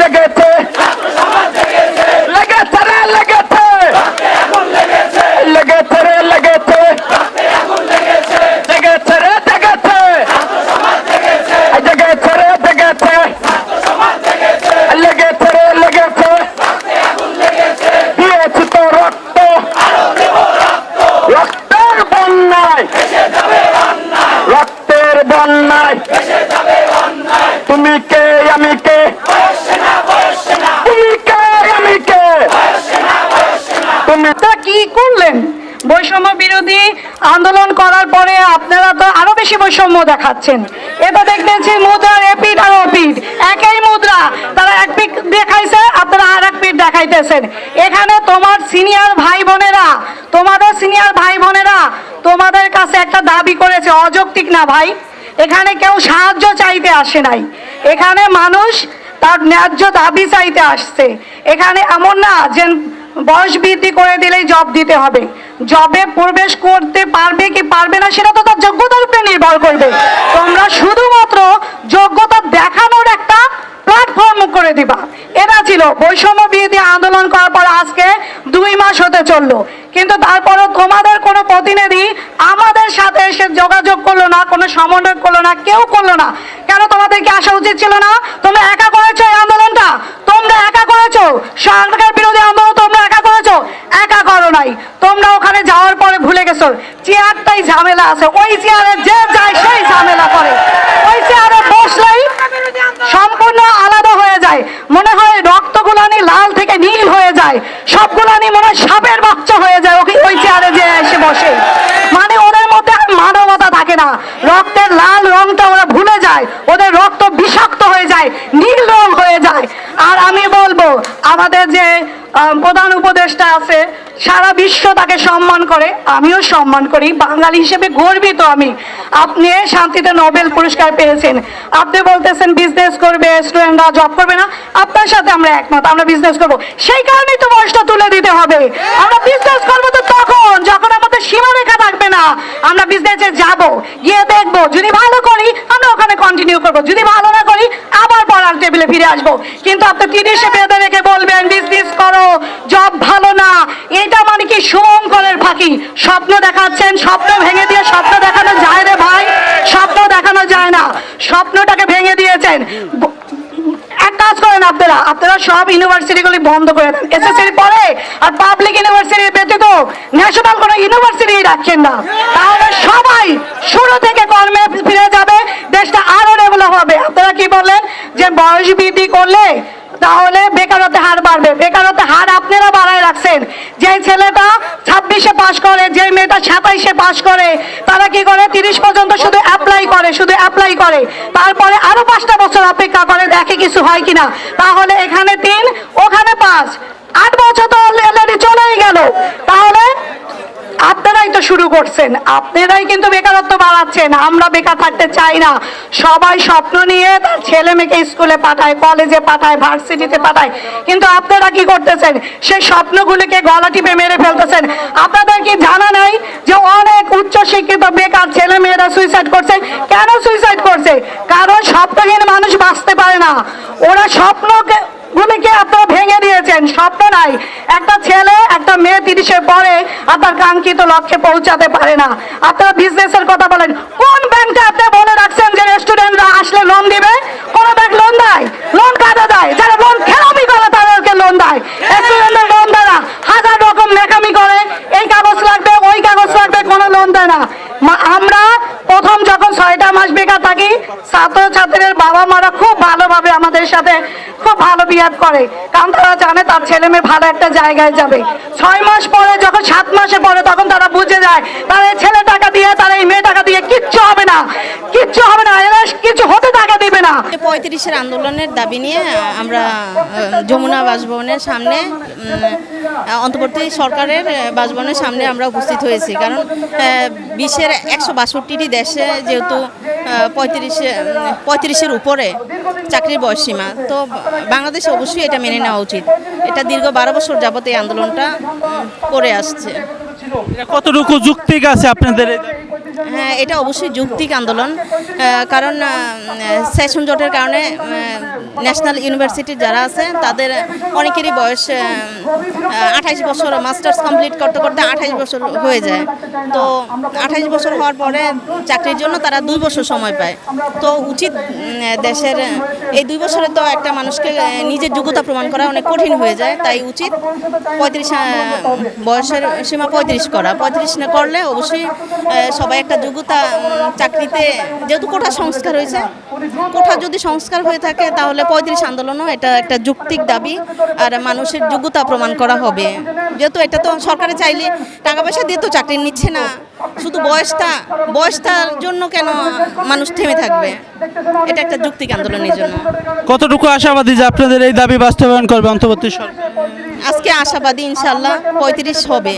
জেগেছে। লেগেছে রে, লেগেছে। লেগেছে রে, লেগেছে। জেগেছে রে, জেগেছে। জেগেছে রে, জেগেছে। লেগেছে রে, লেগেছে। দিয়েছি তো রক্ত। রক্তের বন্যায়। রক্তের বন্যায়। তুমি কে আমি কে তুমি কে আমি কে তুমি তা কি করলেন? বৈষম্য বিরোধী আন্দোলন করার পরে আপনারা তো আরও বেশি বৈষম্য দেখাচ্ছেন। এটা দেখতেছি মুদ্রার এপিড আর ওপিড একই মুদ্রা। তারা এক পিক দেখাইছে, আপনারা আর এক পিক দেখাইতেছেন। এখানে তোমার সিনিয়র ভাই বোনেরা, তোমাদের সিনিয়র ভাই বোনেরা তোমাদের কাছে একটা দাবি করেছে, অযৌক্তিক না ভাই? এখানে কেউ সাহায্য চাইতে আসে নাই। এখানে মানুষ তার ন্যায্য দাবি চাইতে আসছে। এখানে এমন না যে বয়স বৃদ্ধি করে দিলেই জব দিতে হবে। জবে প্রবেশ করতে পারবে কি পারবে না সেটা তো তার যোগ্যতার উপরে নির্ভর করবে। তোমরা শুধুমাত্র যোগ্যতা দেখানোর একটা প্ল্যাটফর্ম করে দিবা। এটা ছিল বৈষম্য বিরোধী আন্দোলন করার পর আজকে দুই মাস হতে চলল। কিন্তু তারপরও তোমাদের কোনো প্রতিনিধি আমাদের সাথে এসে যোগাযোগ করল না, কোনো সমন্বয় করল না, কেউ করল না। কেন তোমাদেরকে আসা উচিত ছিল না? তোমরা একা করেছ এই আন্দোলনটা? তোমরা একা করেছ? সরকার বিরোধী আন্দোলন তোমরা একা করেছ একা করো নাই তোমরা ওখানে যাওয়ার গেছো চেয়ারটাই ঝামেলা আছে। ওই চেয়ারে যে যায় সেই ঝামেলা করে। ওই চেয়ারে বসলেই সম্পূর্ণ আলাদা হয়ে যায়। মনে হয় রক্তগুলানি লাল থেকে নীল হয়ে যায়। সবগুলানি মনে হয় সাপের বাচ্চা হয়ে যায়। ওকে ওই চেয়ারে যে এসে বসে। মানে ওদের মধ্যে মানবতা থাকে না। রক্তের লাল রংটা ওরা ভুলে যায়। ওদের রক্ত বিষাক্ত হয়ে যায়, নীল রং হয়ে যায়। আর আমি বলব, আমাদের যে প্রধান উপদেষ্টা আছে সারা বিশ্ব তাকে সম্মান করে, আমিও সম্মান করি। বাঙালি হিসেবে গর্বিত আমি। আপনি শান্তিতে নোবেল পুরস্কার পেয়েছেন। আপনি বলতেছেন বিজনেস করবে স্টুডেন্টরা জব করবে না। আপনার সাথে আমরা একমত, আমরা বিজনেস করব। সেই কারণেই তো বয়সটা তুলে দিতে হবে। আমরা বিজনেস করব তো তখন, যখন আমাদের সীমারেখা থাকবে না। আমরা বিজনেসে যাব, গিয়ে দেখব, যদি ভালো করি, আমরা ওখানে কন্টিনিউ করব। যদি ভালো না করি, আবার পড়ার টেবিলে ফিরে আসব। কিন্তু আপনি তিরিশে বেঁধে রেখে বলবেন বিজনেস করো জব ভালো না। শুভঙ্করের ফাঁকি। স্বপ্ন দেখাচ্ছেন, স্বপ্ন ভেঙে দিয়ে স্বপ্ন দেখানো যায় রে ভাই। স্বপ্ন দেখানো যায় না। স্বপ্নটাকে ভেঙে দিয়েছেন। এক কাজ করেন আপনারা। আপনারা সব ইউনিভার্সিটিগুলি বন্ধ করে দেন। এসএসসি পরে আর পাবলিক ইউনিভার্সিটি ব্যতীত ন্যাশনাল কোনো ইউনিভার্সিটি রাখছেন না। তাহলে সবাই শুরু থেকে কর্মে ফিরে যাবে। দেশটা আরও ডেভেলপ হবে। আপনারা কি বললেন? যে বয়স বৃদ্ধি করলে তাহলে বেকারত্বের হার বাড়বে বেকারত্বের হার আপনারা বাড়ায় রাখছেন যে ছেলেটা ছাব্বিশে পাশ করে যে মেয়েটা পাশ করে, তারা কি করে? তিরিশ পর্যন্ত শুধু অ্যাপ্লাই করে, শুধু অ্যাপ্লাই করে। তারপরে আরও পাঁচটা বছর অপেক্ষা করে, দেখে কিছু হয় কিনা। তাহলে এখানে তিন, ওখানে পাঁচ। আট বছর তো অলরেডি চলেই গেল তাহলে আপনারাই শুরু করছেন। আপনারাই কিন্তু বেকারত্ব বাড়াচ্ছেন, আমরা বেকার থাকতে চাই না। সবাই স্বপ্ন নিয়ে তার ছেলে মেয়েকে স্কুলে পাঠায়, কলেজে পাঠায়, ভার্সিটিতে পাঠায়। কিন্তু আপনারা কি করতেছেন? সেই স্বপ্নগুলিকে গলা টিপে মেরে ফেলতেছেন। আপনাদের কি জানা নাই যে অনেক উচ্চ শিক্ষিত বেকার ছেলে মেয়েরা সুইসাইড করছে? কেন সুইসাইড করছে? কারণ স্বপ্নহীন মানুষ বাঁচতে পারে না। ওরা স্বপ্নকে গুলিকে আপনারা দিয়েছেন স্বপ্ন নাই। একটা ছেলে, একটা মেয়ে তিরিশের পরে আপনার কাঙ্ক্ষিত লক্ষ্যে পৌঁছাতে পারে না। আপনারা বিজনেসের কথা বলেন, কোন ব্যাংকে আপনি বলে রাখছেন যে রেস্টুরেন্টরা আসলে লোন দিবে? কোন ব্যাংক লোন দেয় লোন কাজে দেয়। যারা লোন খেলামি করে, তাদেরকে লোন দেয়। রেস্টুরেন্টের লোন দেয় না। হাজার রকম লেখামি করে। এই কাগজ লাগবে, ওই কাগজ লাগবে, কোনো লোন দেয় না। আমরা প্রথম যখন ছয়টা মাস বেকার থাকি ছাত্র ছাত্রীদের বাবা মারা খুব ভালোভাবে আমাদের সাথে খুব ভালো বিহেভ করে। কারণ তারা জানে তার ছেলে মেয়ে ভালো একটা জায়গায় যাবে। ছয় মাস পরে, যখন সাত মাসে পরে তখন তারা বুঝে যায়, তার ছেলে টাকা দিয়ে, তার এই মেয়ে টাকা দিয়ে কিচ্ছু হবে না। কিচ্ছু হবে না, এরা কিছু হতে টাকা দিবে না। পঁয়ত্রিশের আন্দোলনের দাবি নিয়ে আমরা যমুনা বাসভবনের সামনে অন্তর্বর্তী সরকারের বাসভবনের সামনে আমরা উপস্থিত হয়েছি। কারণ বিশ্বের একশো বাষট্টিটি দেশে যেহেতু পঁয়ত্রিশে পঁয়ত্রিশের উপরে চাকরির বয়সসীমা তো বাংলাদেশে অবশ্যই এটা মেনে নেওয়া উচিত। এটা দীর্ঘ বারো বছর যাবত এই আন্দোলনটা করে আসছে। কতটুকু যুক্তি আছে আপনাদের? হ্যাঁ এটা অবশ্যই যৌক্তিক আন্দোলন। কারণ সেশন জটের কারণে ন্যাশনাল ইউনিভার্সিটির যারা আছে, তাদের অনেকেরই বয়স আঠাইশ বছর, মাস্টার্স কমপ্লিট করতে করতে আঠাইশ বছর হয়ে যায়। তো আঠাইশ বছর হওয়ার পরে চাকরির জন্য তারা দুই বছর সময় পায়। তো উচিত দেশের, এই দুই বছরে তো একটা মানুষকে নিজের যোগ্যতা প্রমাণ করা অনেক কঠিন হয়ে যায়। তাই উচিত পঁয়ত্রিশ বয়সের সীমা পঁয়ত্রিশ করা। পঁয়ত্রিশ না করলে অবশ্যই সবাই একটা যোগ্যতা চাকরিতে যেহেতু কোটা সংস্কার হয়েছে কোঠা যদি সংস্কার হয়ে থাকে তাহলে পঁয়ত্রিশ আন্দোলনও এটা একটা যুক্তিক দাবি আর মানুষের যোগ্যতা প্রমাণ করা হবে। যেহেতু এটা তো সরকারে চাইলে টাকা পয়সা দিয়ে তো চাকরি নিচ্ছে না শুধু বয়সটা বয়সটার জন্য কেন মানুষ থেমে থাকবে? এটা একটা যুক্তিক আন্দোলনের জন্য। কতটুকু আশাবাদী যে আপনাদের এই দাবি বাস্তবায়ন করবে অন্তর্বর্তী সরকার? আজকে আশাবাদী ইনশাল্লাহ পঁয়ত্রিশ হবে।